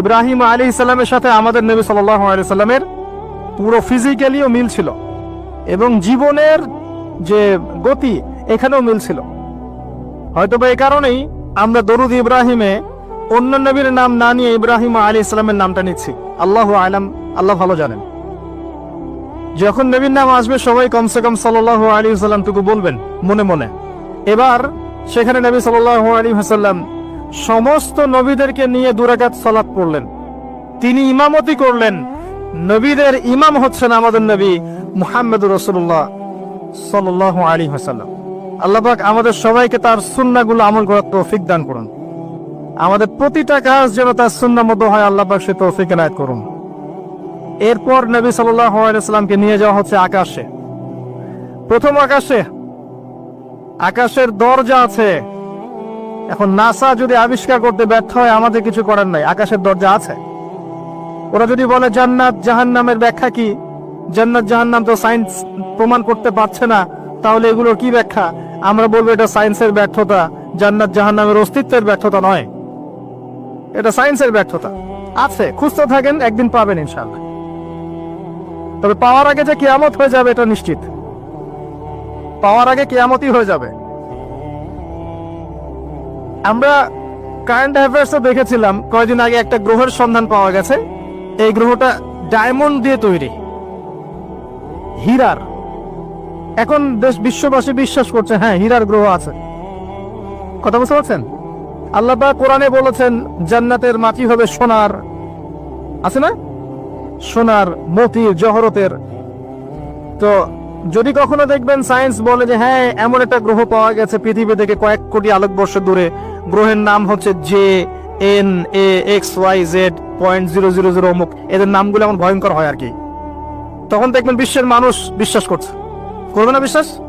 ইব্রাহিম আলী ইসলামের সাথে আমাদের নবী সাল্লাহ আলি সাল্লামের পুরো ফিজিক্যালিও মিল ছিল এবং জীবনের যে গতি এখানেও মিল ছিল। হয়তো বা এই কারণেই আমরা দরুদ ইব্রাহিমে অন্য নবীর নাম না নিয়ে ইব্রাহিম আলী ইসলামের নামটা নিচ্ছি। আল্লাহ আলাম, আল্লাহ ভালো জানেন। যখন নবীর নাম আসবে, সবাই কমসে কম সাল্লাহ আলী সাল্লামটুকু বলবেন, মনে মনে। এবার সেখানে নবী সাল্লাহ আলী হাসাল্লাম সমস্ত নবীদেরকে নিয়ে দুরাকাত সালাত পড়লেন। তিনি ইমামতি করলেন। নবীদের ইমাম হচ্ছেন আমাদের নবী মুহাম্মদুর রসুল্লাহ সাল্লাহ আলী হাসাল্লাম আল্লাপাক আমাদের সবাইকে তার সুন্নাগুলো আমল করার তৌফিক দান করুন। আমাদের প্রতিটা কাজ যেন তার সুন্না মতো হয় আল্লাপাক সে তৌফিক এনায়ত করুন। এরপর নবী সাল্লামকে নিয়ে যাওয়া হচ্ছে আকাশে। প্রথম আকাশে। আকাশের দরজা আছে। এখন নাসা যদি আবিষ্কার করতে ব্যর্থ হয়, আমাদের কিছু করার নাই, আকাশের দরজা আছে। ওরা যদি বলে জান্নাত জাহান্নামের ব্যাখ্যা কি? জান্নাত জাহান্নাম তো সায়েন্স প্রমাণ করতে পারছে না, তাহলে এগুলোর কি ব্যাখ্যা? আমরা বলব এটা সায়েন্সের ব্যর্থতা, জান্নাত জাহান্নামের অস্তিত্বের ব্যর্থতা নয়। এটা সায়েন্সের ব্যর্থতা। আছে, খুঁজতে থাকেন, একদিন পাবেন ইনশাআল্লাহ। তবে পাওয়ার আগে যে কেয়ামত হয়ে যাবে এটা নিশ্চিত। পাওয়ার আগে কেয়ামতই হয়ে যাবে। আমরা কারেন্ট অ্যাফেয়ার্সে দেখেছিলাম, কয়েকদিন আগে একটা গ্রহের সন্ধান পাওয়া গেছে। এই গ্রহটা ডায়মন্ড দিয়ে তৈরি। হীরার। এখন দেশ বিশ্ববাসী বিশ্বাস করছে হ্যাঁ হীরার গ্রহ আছে। কথা বুঝতে পারছেন? আল্লাহ কোরআনে বলেছেন, জান্নাতের মাটি হবে সোনার। আছে না? সোনার, মতির, জহরতের। তো যদি কখনো দেখবেন সায়েন্স বলে যে হ্যাঁ এমন একটা গ্রহ পাওয়া গেছে পৃথিবী থেকে কয়েক কোটি আলোকবর্ষ দূরে। গ্রহের নাম হচ্ছে J N A X Y Z point zero zero zero অমুক। এদের নামগুলো এমন ভয়ঙ্কর হয় আর কি। তখন দেখবেন বিশ্বের মানুষ বিশ্বাস করছে। করবে না বিশ্বাস?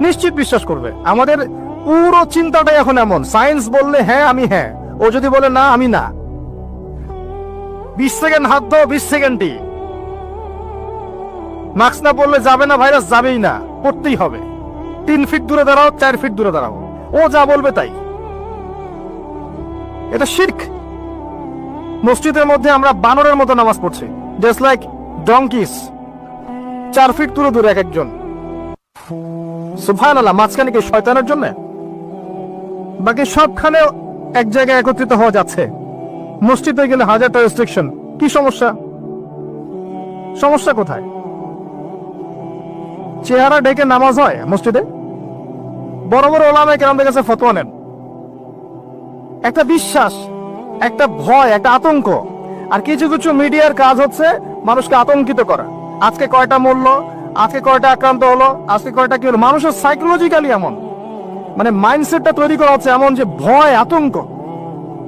নিশ্চিত বিশ্বাস করবে। আমাদের পুরো চিন্তাটাই এখন এমন। সায়েন্স বললে হ্যাঁ আমি হ্যাঁ। ও যদি বলে, না, আমি না। বিশ সেকেন্ড হাত দাও, বিশ সেকেন্ডই। মাস্ক না পড়লে যাবে না ভাইরাস, যাবেই না। পড়তেই হবে। তিন ফিট দূরে দাঁড়াও, চার ফিট দূরে দাঁড়াও। ও যা বলবে তাই। এটা শির্ক। মসজিদের মধ্যে আমরা বানরের মতো নামাজ পড়ছি। জাস্ট লাইক ডঙ্কিস চার ফিট দূরে দূরে এক একজন। সুফান আল্লাহ মাঝখানে কি শয়তানের জন্য? বাকি সবখানে এক জায়গায় একত্রিত হওয়া যাচ্ছে। মসজিদে গেলে হাজারটা রেস্ট্রিকশন কি সমস্যা? সমস্যা কোথায়? চেহারা ডেকে নামাজ হয় মসজিদে? বড় বড় ওলামে কেরামদের কাছে ফতোয়া নেন। একটা বিশ্বাস, একটা ভয়, একটা আতঙ্ক। আর কিছু কিছু মিডিয়ার কাজ হচ্ছে মানুষকে আতঙ্কিত করা। আজকে কয়টা মরল, আজকে কয়টা আক্রান্ত হলো, আজকে কয়টা কি হলো? মানুষের সাইকোলজিক্যালি এমন। মানে মাইন্ডসেটটা তৈরি করা হচ্ছে এমন যে ভয়, আতঙ্ক।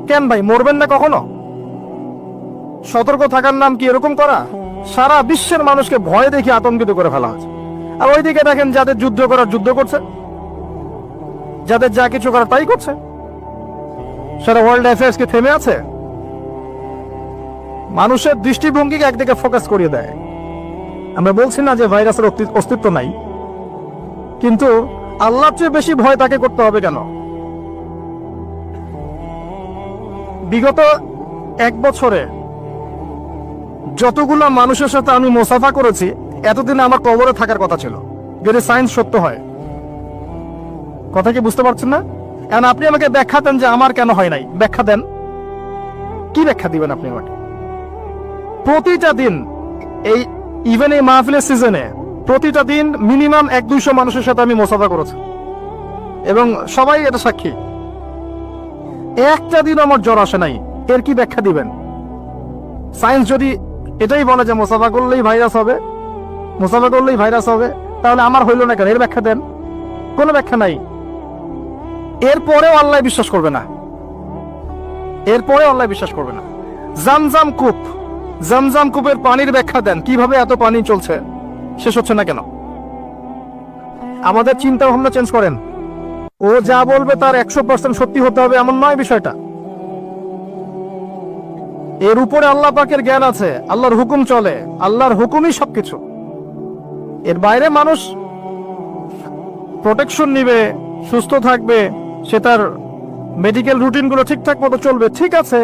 কেন ভাই, মরবেন না কখনো? সতর্ক থাকার নাম কি এরকম করা? সারা বিশ্বের মানুষকে ভয় দেখে আতঙ্কিত করে ফেলা হচ্ছে। আর ওইদিকে দেখেন যাদের যুদ্ধ করার যুদ্ধ করছে, যাদের যা কিছু করার তাই করছে। সারা ওয়ার্ল্ড অ্যাফেয়ার্স কি থেমে আছে? মানুষের দৃষ্টিভঙ্গিকে একদিকে ফোকাস করিয়ে দেয়। আমরা বলছি না যে ভাইরাসের অস্তিত্ব নাই, কিন্তু আল্লাহর চেয়ে বেশি ভয় তাকে করতে হবে কেন? বিগত এক বছরে যতগুলো মানুষের সাথে আমি মোসাফা করেছি এতদিন আমার কবরে থাকার কথা ছিল। যদি সায়েন্স সত্য হয়। কথা কি বুঝতে পারছেন না? এখন আপনি আমাকে ব্যাখ্যা দেন যে আমার কেন হয় নাই। ব্যাখ্যা দেন। কি ব্যাখ্যা দিবেন আপনি আমাকে? প্রতিটা দিন এই ইভেন এই মাহফিলের সিজনে প্রতিটা দিন মিনিমাম এক দুইশো মানুষের সাথে আমি মোসাফা করেছি। এবং সবাই এটা সাক্ষী। একটা দিন আমার জ্বর আসে নাই। এর কি ব্যাখ্যা দিবেন? সায়েন্স যদি এটাই বলে যে মোসাফা করলেই ভাইরাস হবে মোসাফা করলেই ভাইরাস হবে। তাহলে আমার হইল না কেন? এর ব্যাখ্যা দেন। কোনো ব্যাখ্যা নাই। এরপরেও আল্লাহ বিশ্বাস করবে না। এরপরে আল্লাহ বিশ্বাস করবে না। জামজাম কূপ। জামজাম কূপের পানির ব্যাখ্যা দেন। কীভাবে এত পানি চলছে? শেষ হচ্ছে না কেন? আমাদের চিন্তা ভাবনা চেঞ্জ করেন। ও যা বলবে তার একশো পার্সেন্ট সত্যি হতে হবে এমন নয় বিষয়টা। এর উপরে আল্লাহ পাকের জ্ঞান আছে। আল্লাহর হুকুম চলে। আল্লাহর হুকুমই সবকিছু। এর বাইরে মানুষ প্রোটেকশন নিবে, সুস্থ থাকবে, সে তার মেডিকেল রুটিনগুলো ঠিকঠাক মতো চলবে, ঠিক আছে,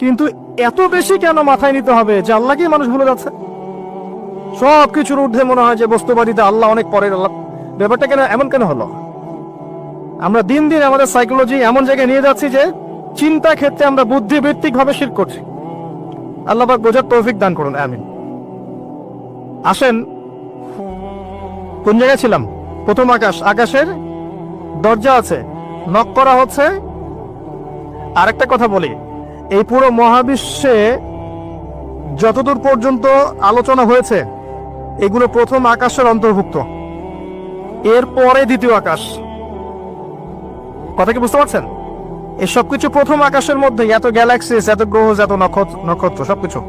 কিন্তু এত বেশি কেন মাথায় নিতে হবে যে আল্লাহকেই মানুষ ভুলে যাচ্ছে? সব কিছুর ঊর্ধ্বে মনে হয় যে বস্তুবাদীতে আল্লাহ অনেক পরের আল্লাহ। ব্যাপারটা কেন, এমন কেন হলো? আমরা দিন দিন আমাদের সাইকোলজি এমন জায়গায় নিয়ে যাচ্ছি যে চিন্তা ক্ষেত্রে আমরা বুদ্ধিবৃত্তিক ভাবে শির করছি। আল্লাহ বোঝার তৌফিক দান করুন, আমিন। আসেন কোন জায়গায় ছিলাম? প্রথম আকাশ। আকাশের দরজা আছে। নক করা হচ্ছে। আরেকটা কথা বলি। এই পুরো মহাবিশ্বে যতদূর পর্যন্ত আলোচনা হয়েছে, এগুলো প্রথম আকাশের অন্তর্ভুক্ত। এরপরে দ্বিতীয় আকাশ। কথা কি বুঝতে পারছেন? এই সবকিছু প্রথম আকাশের মধ্যে এত গ্যালাক্সিস, এত গ্রহ, এত নক্ষত্র নক্ষত্র, সবকিছু।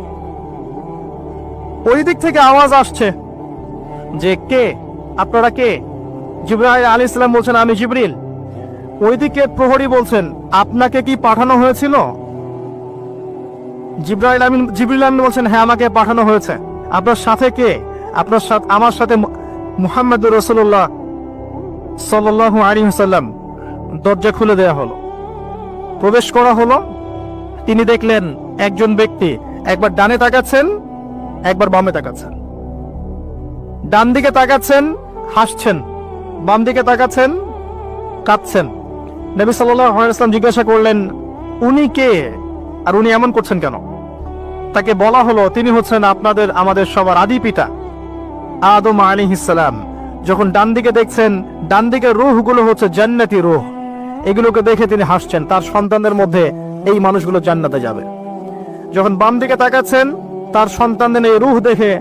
ওই দিক থেকে আওয়াজ আসছে যে কে আপনারা কে? জিব্রাইল আলী ইসলাম বলছেন, আমি জিবরিল। ওইদিকে প্রহরী বলছেন, আপনাকে কি পাঠানো হয়েছিল? জিব্রাইল আমিন জিবরিল আমিন বলছেন হ্যাঁ আমাকে পাঠানো হয়েছে। আপনার সাথে কে? আপনার সাথে আমার সাথে মুহাম্মদ রসুল্লাহ সাল্লাল্লাহু আলাইহি ওয়াসাল্লাম। দরজা খুলে দেয়া হলো। প্রবেশ করা হলো। তিনি দেখলেন একজন ব্যক্তি একবার ডানে তাকাচ্ছেন, একবার বামে তাকাচ্ছেন। ডান দিকে তাকাচ্ছেন হাসছেন, বাম দিকে তাকাচ্ছেন, কাঁদছেন। নবী সাল্লাম জিজ্ঞাসা করলেন, উনি কে? আর উনি এমন করছেন কেন? তাকে বলা হলো, তিনি হচ্ছেন আপনাদের, আমাদের সবার আদি পিতা, আদম আলী ইসালাম যখন ডান দিকে দেখছেন, ডান দিকে রুহগুলো হচ্ছে জান্নাতি রুহ। এগুলোকে দেখে তিনি হাসছেন, তার সন্তানদের মধ্যে এই মানুষগুলো জান্নাতে যাবে। যখন বাম দিকে তাকাচ্ছেন, তার সন্তানদের এই রুহ দেখে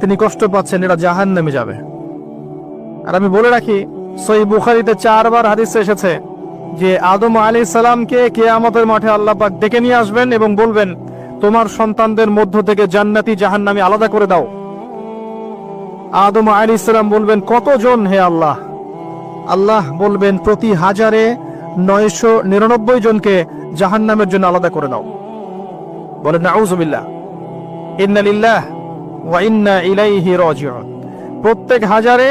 তিনি কষ্ট পাচ্ছেন, এরা জাহান নেমে যাবে। আর আমি বলে রাখি সই বুখারিতে চারবার হাদিস এসেছে যে আদম আলী সালামকে কেয়ামতের মাঠে আল্লাহ পাক ডেকে নিয়ে আসবেন এবং বলবেন, তোমার সন্তানদের মধ্য থেকে জান্নাতি জাহান্নামি আলাদা করে দাও। আদম আলী সালাম বলবেন, কতজন হে আল্লাহ? আল্লাহ বলবেন, প্রতি হাজারে নয়শো নিরানব্বই জনকে জাহান্নামের জন্য আলাদা করে দাও। বলেন নাউজুবিল্লাহ ইন্নালিল্লাহ ইন্না ইলাইহি রাজিউন। প্রত্যেক হাজারে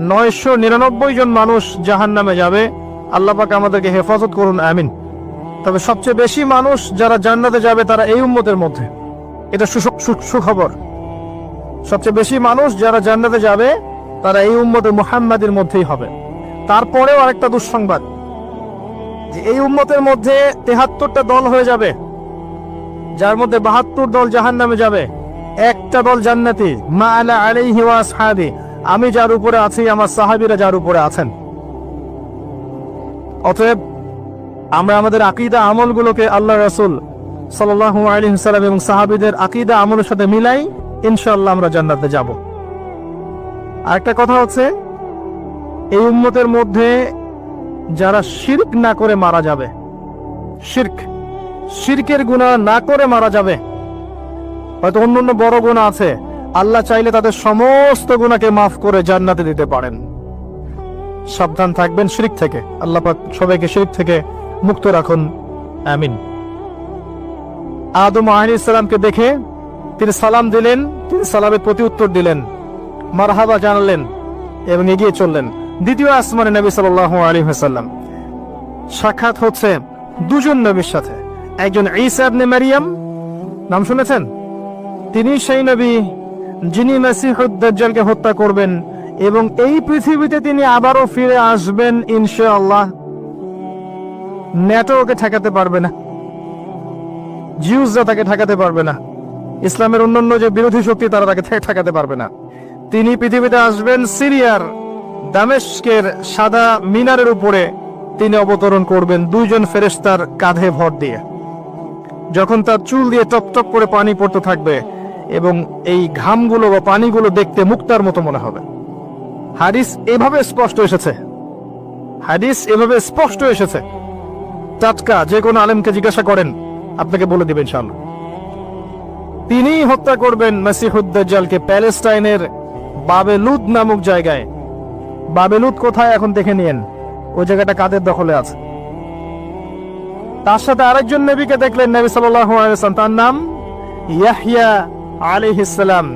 নয়শো নিরানব্বই জন মানুষ জাহান নামে যাবে। আল্লাহ পাক আমাদেরকে হেফাজত করুন, আমিন। তবে সবচেয়ে বেশি মানুষ যারা জান্নাতে যাবে তারা এই উম্মতের মধ্যে। এটা সুখবর। সবচেয়ে বেশি মানুষ যারা জান্নাতে যাবে, তারা এই উম্মতে মুহাম্মাদের মধ্যেই হবে। তারপরেও আরেকটা দুঃসংবাদ। যে এই উম্মতের মধ্যে তেহাত্তরটা দল হয়ে যাবে। যার মধ্যে বাহাত্তর দল জাহান নামে যাবে। একটা দল জান্নাতি, মা আলা আলাইহি ওয়া আসহাবি। আমি যার উপরে আছি, আমার সাহাবীরা যার উপরে আছেন। অতএব আমরা আমাদের আকীদা আমলগুলোকে আল্লাহ রাসূল সাল্লাল্লাহু আলাইহি সাল্লাম এবং সাহাবীদের আকীদা আমলের সাথে মিলাই ইনশাআল্লাহ আমরা জান্নাতে যাব। আরেকটা কথা হচ্ছে, এই উম্মতের মধ্যে যারা শিরক না করে মারা যাবে, শিরক, শিরকের গুনাহ না করে মারা যাবে, হয়তো অন্য অন্য বড় গুণা আছে আল্লাহ চাইলে তাদের সমস্ত গুণাকে মাফ করে জান্নাতে দিতে পারেন। সাবধান থাকবেন শিরিক থেকে। আল্লাহ সবাইকে শিরিক থেকে মুক্ত রাখুন। আমিন। আদম আহলি ইসলামকে দেখে তিনি সালাম দিলেন, তিনি সালামের প্রতি উত্তর দিলেন, মারহাবা জানালেন এবং এগিয়ে চললেন। দ্বিতীয় আসমানে নবী সাল্লাল্লাহু আলাইহি ওয়াসাল্লাম। সাক্ষাৎ হচ্ছে দুজন নবীর সাথে। একজন ইবনে মারিয়াম, নাম শুনেছেন? তিনি সেই নবী যিনি মেসিহুদ্দাজ্জালকে হত্যা করবেন এবং এই পৃথিবীতে তিনি আবারও ফিরে আসবেন ইনশাআল্লাহ। ন্যাটো ওকে ঠেকাতে পারবে না। জিউসরা তাকে ঠেকাতে পারবে না। ইসলামের অন্যান্য যে বিরোধী শক্তি, তারা তাকে ঠেকাতে পারবে না। তিনি পৃথিবীতে আসবেন সিরিয়ার দামেস্কের সাদা মিনারের উপরে। তিনি অবতরণ করবেন দুইজন ফেরেশতার কাঁধে ভর দিয়ে। যখন তার চুল দিয়ে টপ টপ করে পানি পড়তে থাকবে এবং এই ঘামগুলো বা পানিগুলো দেখতে মুক্তার মতো মনে হবে। হাদিস এভাবে স্পষ্ট এসেছে। হাদিস এভাবে স্পষ্ট এসেছে। টাটকা যে কোনো আলেমকে জিজ্ঞাসা করেন, আপনাকে বলে দিবেন ইনশাআল্লাহ। তিনি হত্যা করবেন মাসিহুদ্দাজ্জালকে প্যালেস্টাইনের বাবেলুদ নামক জায়গায়। বাবেলুদ কোথায় এখন দেখে নিয়েন? ওই জায়গাটা কাদের দখলে আছে? তার সাথে আরেকজন নবীকে দেখলেন, নবী ওয়াসাল্লাম। তার নাম ইয়াহইয়া আলাইহিস সালাম,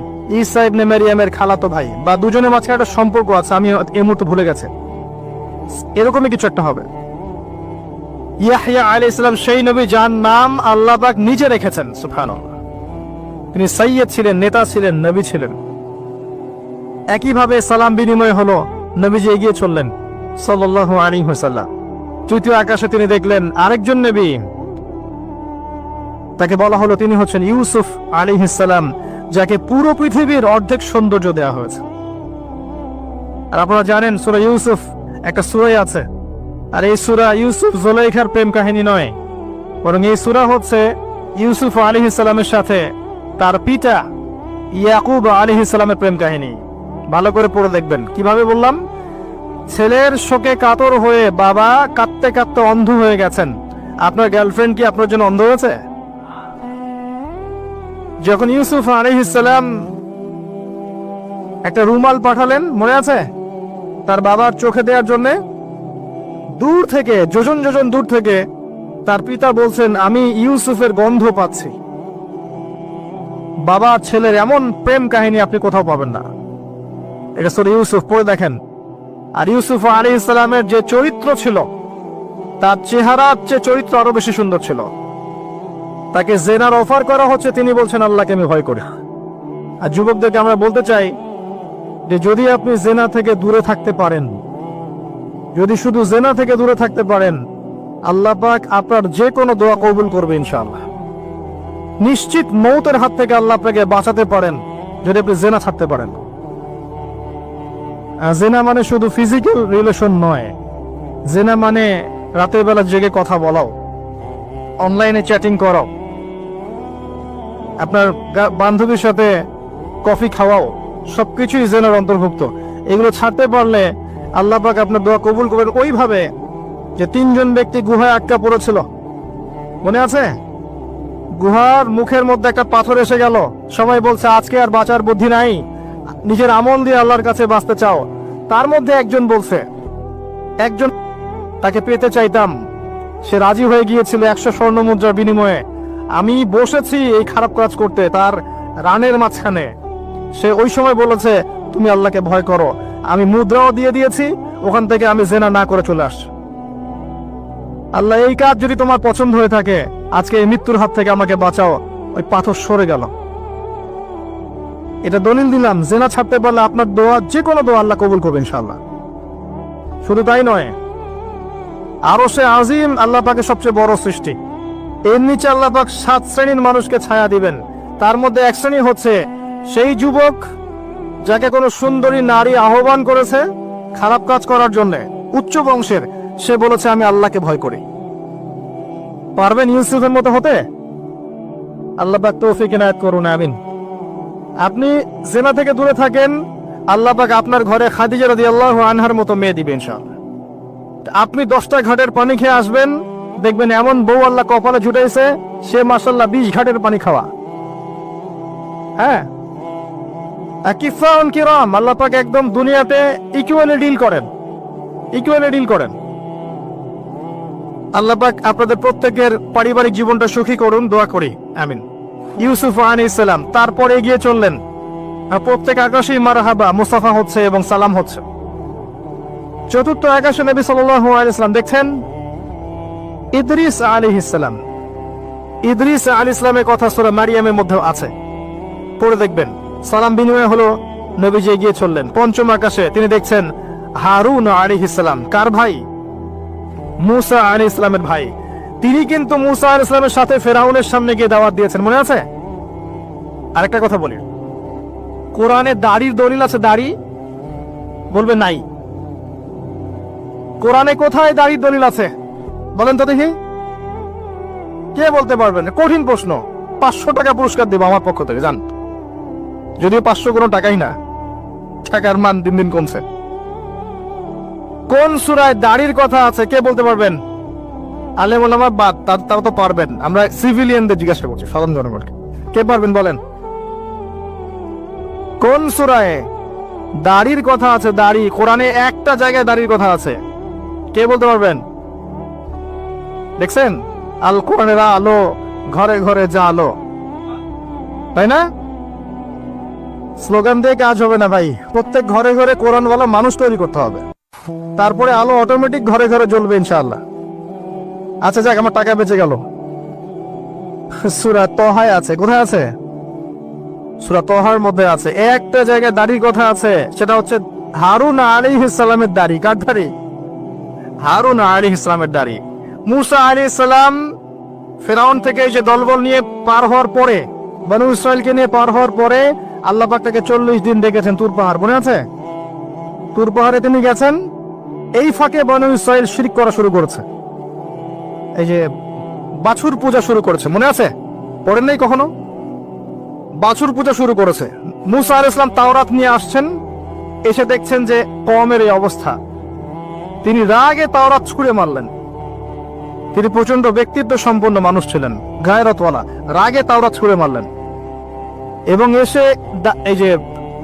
ঈসা ইবনে মারিয়ামের খালাতো ভাই। বা দুজনের মাঝখানে একটা সম্পর্ক আছে, আমি এই মুহূর্তে ভুলে গেছে। এরকমই কিছু একটা হবে। ইয়াহিয়া আলী ইসলাম সেই নবী যার নাম আল্লাহ পাক নিজে রেখেছেন সুফান তিনি সৈয়দ ছিলেন, নেতা ছিলেন, নবী ছিলেন। একইভাবে সালাম বিনিময় হলো, নবীজি এগিয়ে চললেন, সাল্লাল্লাহু আলাইহি ওয়াসাল্লাম। তৃতীয় আকাশে তিনি দেখলেন, আরেকজন নবী তাকে বলা হলো তিনি হচ্ছেন ইউসুফ আলিহিসাল্লাম যাকে পুরো পৃথিবীর অর্ধেক সৌন্দর্য দেওয়া হয়েছে। আর আপনারা জানেন, সুরা ইউসুফ একটা সুরাই আছে। আর এই সুরা ইউসুফ জোলাইখার প্রেম কাহিনী নয়। বরং এই সুরা হচ্ছে ইউসুফ আলিহিসাল্লামের সাথে তার পিতা ইয়াকুব আলিহিসাল্লামের প্রেম কাহিনী। ভালো করে পড়ে দেখবেন। কীভাবে বললাম? ছেলের শোকে কাতর হয়ে বাবা কাঁদতে কাঁদতে অন্ধ হয়ে গেছেন। আপনার গার্লফ্রেন্ড কি আপনার জন্য অন্ধ হয়েছে? যখন ইউসুফ আলহিসাল্লাম একটা রুমাল পাঠালেন, মনে আছে? তার বাবার চোখে দেওয়ার জন্যে, দূর থেকে, যোজন যোজন দূর থেকে তার পিতা বলছেন, আমি ইউসুফের গন্ধ পাচ্ছি। বাবা ছেলের এমন প্রেম কাহিনী আপনি কোথাও পাবেন না। এটা সরি ইউসুফ, পড়ে দেখেন। আর ইউসুফ আলী ইসলামের যে চরিত্র ছিল, তার চেহারার চেয়ে চরিত্র আরও বেশি সুন্দর ছিল। তাকে জেনার অফার করা হচ্ছে, তিনি বলছেন, আল্লাহকে আমি ভয় করি। আর যুবকদেরকে আমরা বলতে চাই যে, যদি আপনি জেনা থেকে দূরে থাকতে পারেন, যদি শুধু জেনা থেকে দূরে থাকতে পারেন, আল্লাহ পাক আপনার যে কোনো দোয়া কবুল করবে ইনশাআল্লাহ। নিশ্চিত মৌতের হাত থেকে আল্লাহ আপনাকে বাঁচাতে পারেন, যদি আপনি জেনা থাকতে পারেন। জেনা মানে শুধু ফিজিক্যাল রিলেশন নয়, জেনা মানে রাতের বেলা জেগে কথা বলাও অনলাইনে চ্যাটিং করাও। আপনার বান্ধবীর সাথে কফি খাওয়াও, সবকিছুই জেনার অন্তর্ভুক্ত। এগুলো ছাড়তে পারলে আল্লাহ পাক আপনার দোয়া কবুল করবেন ওইভাবে যে তিনজন ব্যক্তি গুহায় আটকা পড়েছিল। মনে আছে? গুহার মুখের মধ্যে একটা পাথর এসে গেল। সবাই বলছে, আজকে আর বাঁচার বুদ্ধি নাই। নিজের আমল দিয়ে আল্লাহর কাছে বাঁচতে চাও। তার মধ্যে একজন বলছে, একজন তাকে পেতে চাইতাম। সে রাজি হয়ে গিয়েছিল একশো স্বর্ণ মুদ্রার বিনিময়ে। আমি বসেছি এই খারাপ কাজ করতে তার রানের মাঝখানে। সে ওই সময় বলেছে, তুমি আল্লাহকে ভয় করো। আমি মুদ্রাও দিয়ে দিয়েছি, ওখান থেকে আমি জেনা না করে চলে আসছি। আল্লাহ, এই কাজ যদি তোমার পছন্দ হয়ে থাকে, আজকে এই মৃত্যুর হাত থেকে আমাকে বাঁচাও। ওই পাথর সরে গেল। এটা দলিল দিলাম, জেনা ছাড়তে পারলে আপনার দোয়া যে কোনো দোয়া আল্লাহ কবুল করবে ইনশাল্লাহ শুধু তাই নয়, আরও সে আজিম আল্লাহ পাকের সবচেয়ে বড় সৃষ্টি। এর নিচে আল্লাহ পাক সাত শ্রেণির মানুষকে ছায়া দিবেন। তার মধ্যে এক শ্রেণি হচ্ছে সেই যুবক যাকে কোনো সুন্দরী নারী আহ্বান করেছে খারাপ কাজ করার জন্য। উচ্চ বংশের, সে বলেছে, আমি আল্লাহকে ভয় করি। পারবেন ইউসুফের মতো হতে? আল্লাহ পাক তৌফিক এনায়েত করুন, আমিন। আপনি জেনা থেকে দূরে থাকেন, আল্লাহ পাক আপনার ঘরে খাদিজা রাদিয়াল্লাহু আনহার মতো মেয়ে দিবেন ইনশাআল্লাহ। আপনি দশটা ঘাটের পানি খেয়ে আসবেন দেখবেন এমন বউ আল্লাহ কপালে জুটাইছে সে মাসাল্লাহ বিশ ঘাটের পানি খাওয়া। হ্যাঁ? কিফাউন কিরাম, আল্লাহ পাক একদম দুনিয়াতে ডিল করেন। ডিল করেন। আল্লাহ পাক আপনাদের প্রত্যেকের পারিবারিক জীবনটা সুখী করুন, দোয়া করি। আমিন। ইউসুফ আলী ইসলাম তারপরে এগিয়ে চললেন। প্রত্যেক আকাশেই মারহাবা, মুসাফা হচ্ছে এবং সালাম হচ্ছে। চতুর্থ আকাশে নবী সাল্লাম দেখছেন ইদ্রিস আলাইহিস সালাম। ইদ্রিস আলী ইসলামের কথা সূরা মারিয়ামের মধ্যে আছে। পড়ে দেখবেন, সালাম বিনিময় হলো নবীজি এগিয়ে চললেন। পঞ্চম আকাশে তিনি দেখছেন, হারুন আলাইহিস সালাম। কার ভাই? মুসা আলী ইসলামের ভাই। তিনি কিন্তু মুসা আলী ইসলামের সাথে ফেরাউনের সামনে গিয়ে দাওয়াত দিয়েছেন। মনে আছে? আরেকটা কথা বলি। কোরআনে দাড়ির দলিল আছে দাড়ি? বলবে নাই। কোরআনে কোথায় দাড়ির দলিল আছে? বলেন তো দেখি। কে বলতে পারবেন? কঠিন প্রশ্ন। পাঁচশো টাকা পুরস্কার দেবো আমার পক্ষ থেকে, জান। যদিও পাঁচশো কোনো টাকাই না, টাকার মান দিন দিন কমছে। কোন সুরায় দাড়ির কথা আছে, কে বলতে পারবেন? আলেম ওলামা বাদ তার তো পারবেন। আমরা সিভিলিয়ানদের জিজ্ঞাসা করছি, সাধারণ জনগণকে। কে পারবেন, বলেন? কোন সুরায় দাড়ির কথা আছে, দাড়ি? কোরআনে একটা জায়গায় দাড়ির কথা আছে। কে বলতে পারবেন? দেখছেন? আল কোরআনের আলো, ঘরে ঘরে যা আলো। তাই না? স্লোগান দিয়ে কাজ হবে না ভাই। প্রত্যেক ঘরে ঘরে কোরআনওয়ালা মানুষ তৈরি করতে হবে। তারপরে আলো অটোমেটিক ঘরে ঘরে জ্বলবে ইনশাআল্লাহ। আচ্ছা যাক, আমার টাকা বেঁচে গেল। সুরা তহায় আছে। কোথায় আছে? সুরা তহার মধ্যে আছে। একটা জায়গায় দাড়ির কথা আছে। সেটা হচ্ছে হারুন আলী ইসলামের দাড়ি। কার দাড়ি? হারুন আলী ইসলামের দাড়ি। মুসা আলী ইসলাম ফেরাউন থেকে যে দলবল নিয়ে পার হওয়ার পরে, বনু ইসরায়েলকে নিয়ে পার হওয়ার পরে আল্লাহ তাকে চল্লিশ দিন ডেকেছেন তুর পাহাড়। মনে আছে? তুর পাহাড়ে তিনি গেছেন। এই ফাঁকে বনু ইসরায়েল শিরিক করা শুরু করেছে। এই যে বাছুর পূজা শুরু করেছে। মনে আছে? পড়েন নাই কখনো? বাছুর পূজা শুরু করেছে। মুসা আল ইসলাম তাওরাত নিয়ে আসছেন। এসে দেখছেন যে কমের এই অবস্থা। তিনি রাগে তাওরাত ছুঁড়ে মারলেন। তিনি প্রচণ্ড ব্যক্তিত্ব সম্পন্ন মানুষ ছিলেন। গায়রতওয়ালা রাগে তাওরাত ছুঁড়ে মারলেন। এবং এসে এই যে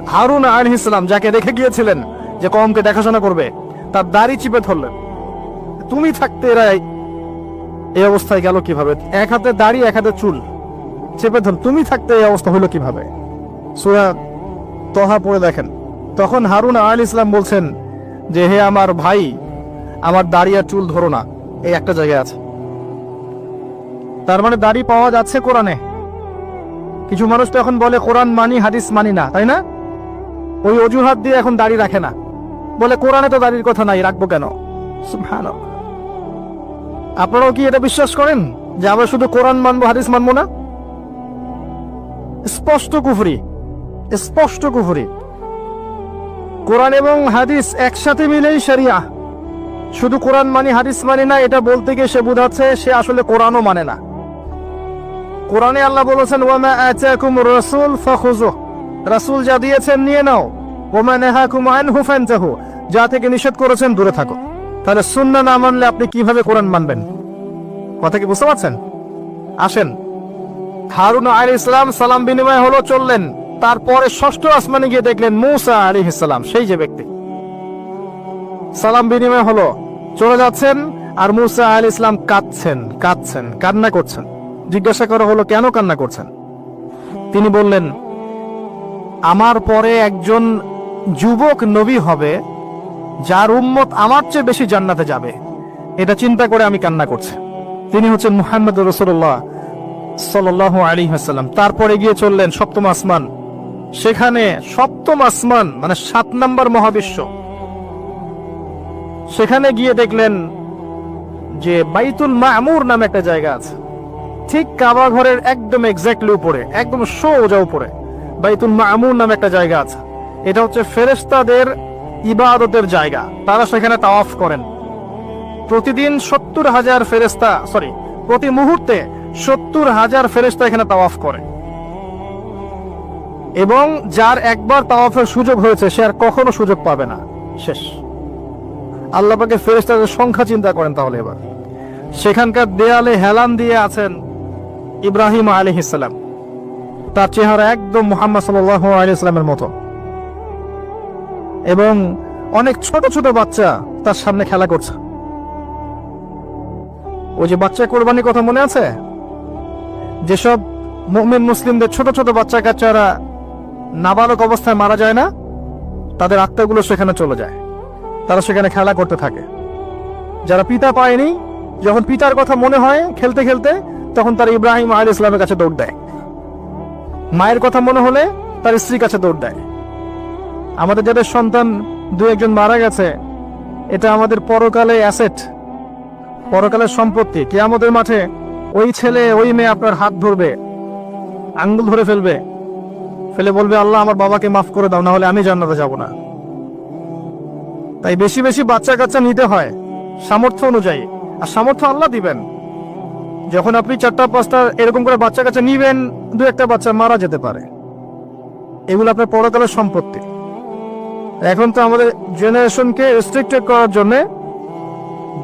হারুন আল ইসলাম যাকে রেখে গিয়েছিলেন, যে কমকে দেখাশোনা করবে, তার দাড়ি চিপে ধরলেন। তুমি থাকতে এরা এই- এই অবস্থায় গেল কীভাবে? এক হাতে দাড়ি, এক হাতে চুল। চেপে ধর তুমি থাকতে এই অবস্থা হলো কীভাবে? সুরা তহা পড়ে দেখেন। তখন হারুন আল ইসলাম বলছেন যে, হে আমার ভাই, আমার দাড়ি আর চুল ধরো না। এই একটা জায়গায় আছে। তার মানে দাড়ি পাওয়া যাচ্ছে কোরআনে। কিছু মানুষ তো এখন বলে, কোরআন মানি, হাদিস মানি না। তাই না? ওই অজুহাত দিয়ে এখন দাড়ি রাখে না। বলে, কোরআনে তো দাড়ির কথা নাই, রাখব কেন। আপনারাও কি এটা বিশ্বাস করেন? যে আমরা শুধু কোরআন মানবো, হাদিস মানবো না? স্পষ্ট কুফরি। স্পষ্ট কুফরি। কোরআন এবং হাদিস একসাথে মিলেই শরিয়া। শুধু কোরআন মানি, হাদিস মানি না, এটা বলতে গিয়ে সে বোঝাচ্ছে সে আসলে কোরআনও মানে না। কোরআনে আল্লাহ বলেছেন, ওয়ামা আতাকুম যা দিয়েছেন নিয়ে নাও। ওমা নাহাকুম যা থেকে নিষেধ করেছেন, দূরে থাকো। তাহলে সুন্নাহ না মানলে আপনি কীভাবে কোরআন মানবেন? কথা কি বুঝতে পারছেন? আসেন। হারুন আলী ইসলাম সালাম বিনিময় হলো চললেন। তারপরে ষষ্ঠ আসমানে গিয়ে দেখলেন, মুসা আলী ইসলাম, সেই যে ব্যক্তি। সালাম বিনিময় হলো। চলে যাচ্ছেন আর মুসা আলী ইসলাম কাঁদছেন কাঁদছেন, কান্না করছেন। জিজ্ঞাসা করা হলো, কেন কান্না করছেন? তিনি বললেন, আমার পরে একজন যুবক নবী হবে, যার উম্মত আমার চেয়ে বেশি জান্নাতে যাবে। এটা চিন্তা করে আমি কান্না করছি। তিনি হচ্ছেন মুহাম্মদ রসুল্লাহ সাল্লাহ আলী হাসাল্লাম তারপরে গিয়ে চললেন সপ্তম আসমান। সেখানে সপ্তম আসমান মানে সাত নম্বর মহাবিশ্ব। সেখানে গিয়ে দেখলেন যে বাইতুল মামুর নামে একটা জায়গা আছে। ঠিক কাবা ঘরের একদম এক্স্যাক্টলি উপরে, একদম সোজা উপরে বাইতুল মামুর নামে একটা জায়গা আছে। এটা হচ্ছে ফেরেস্তাদের ইবাদতের জায়গা। তারা সেখানে তাওয়াফ করেন। প্রতিদিন সত্তর হাজার ফেরেস্তা সরি প্রতি মুহূর্তে সত্তর হাজার ফেরেস্তা এখানে তাওয়াফ করে। এবং যার একবার তাওয়াফের সুযোগ হয়েছে, সে আর কখনো সুযোগ পাবে না। শেষ। আল্লাহ পাকে ফেরেস্তাদের সংখ্যা চিন্তা করেন তাহলে এবার। সেখানকার দেয়ালে হেলান দিয়ে আছেন ইব্রাহিম আলী ইসলাম তার চেহারা একদম মোহাম্মদ সাল্লাহ আলী ইসলামের মতো। এবং অনেক ছোট ছোট বাচ্চা তার সামনে খেলা করছে। ওই যে বাচ্চা কোরবানির কথা মনে আছে? যেসব মুমিন মুসলিমদের ছোট ছোট বাচ্চা কাচ্চারা নাবালক অবস্থায় মারা যায় না, তাদের আত্মাগুলো সেখানে চলে যায়। তারা সেখানে খেলা করতে থাকে। যারা পিতা পায়নি, যখন পিতার কথা মনে হয় খেলতে খেলতে, তখন তার ইব্রাহিম আল ইসলামের কাছে দৌড় দেয়। মায়ের কথা মনে হলে তার স্ত্রীর কাছে দৌড় দেয়। আমাদের যাদের সন্তান দু একজন মারা গেছে, এটা আমাদের পরকালে অ্যাসেট, পরকালের সম্পত্তি। কেয়ামতের মাঠে ওই ছেলে, ওই মেয়ে আপনার হাত ধরবে, আঙ্গুল ধরে ফেলবে, ফেলে বলবে, আল্লাহ, আমার বাবাকে মাফ করে দাও না হলে আমি জান্নাতে যাব না। তাই বেশি বেশি বাচ্চা কাচ্চা নিতে হয় সামর্থ্য অনুযায়ী। আর সামর্থ্য আল্লাহ দিবেন। যখন আপনি চারটা, পাঁচটা এরকম করে বাচ্চা কাচ্চা নিবেন, দু একটা বাচ্চা মারা যেতে পারে। এগুলো আপনার পরকালের সম্পত্তি। এখন তো আমাদের জেনারেশনকে রেস্ট্রিক্টেড করার জন্য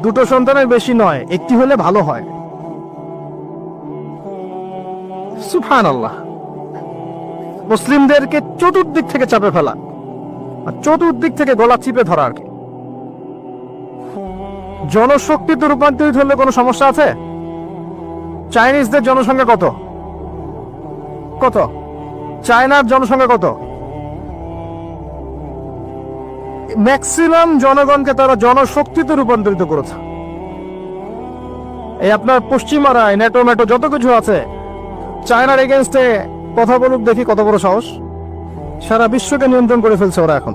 দুটো সন্তানের বেশি নয়, একটি হলে ভালো হয়। সুফান আল্লাহ মুসলিমদেরকে চতুর্দিক থেকে চাপে ফেলা। আর চতুর্দিক থেকে গলা চিপে ধরা আর কি। জনশক্তিতে রূপান্তরিত হলে কোনো সমস্যা আছে? চাইনিজদের জনসংখ্যা কত? কত? চায়নার জনসংখ্যা কত? ম্যাক্সিমাম জনগণকে তারা জনশক্তিতে রূপান্তরিত করেছে। এই আপনার পশ্চিমারা নেটো মেটো, যত কিছু আছে, চায়নার এগেনস্টে কথা বলুক, দেখি কত বড় সাহস। সারা বিশ্বকে নিয়ন্ত্রণ করে ফেলছে ওরা এখন।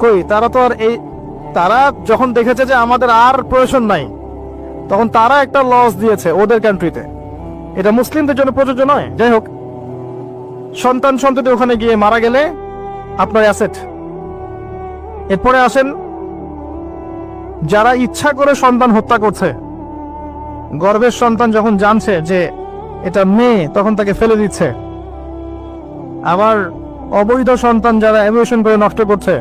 কই, তারা তো আর এই তারা যখন দেখেছে যে আমাদের আর প্রয়োজন নাই, তখন তারা একটা লস দিয়েছে ওদের কান্ট্রিতে এটা মুসলিমদের জন্য প্রযোজ্য নয়। যাই হোক, সন্তান সন্ততি ওখানে গিয়ে মারা গেলে আপনার অ্যাসেট এরপরে আসেন, যারা ইচ্ছা করে সন্তান হত্যা করছে গর্ভের সন্তান যখন জানছে যে এটা মেয়ে, তখন তাকে ফেলে দিচ্ছে। আবার অবৈধ সন্তান যারা অ্যাভিয়েশন করে নষ্ট করছে,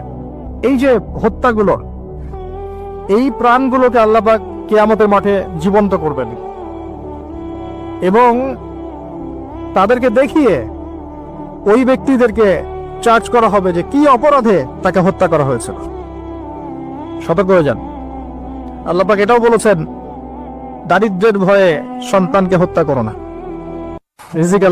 এই যে হত্যাগুলো এই প্রাণগুলোকে আল্লাপাক কেয়ামতের মাঠে জীবন্ত করবেন। এবং তাদেরকে দেখিয়ে ওই ব্যক্তিদেরকে চার্জ করা হবে যে কি অপরাধে তাকে হত্যা করা হয়েছিল। সতর্ক হয়ে যান। আল্লাপাক এটাও বলেছেন, দারিদ্রের ভয়ে সন্তানকে হত্যা করো না। রিজিক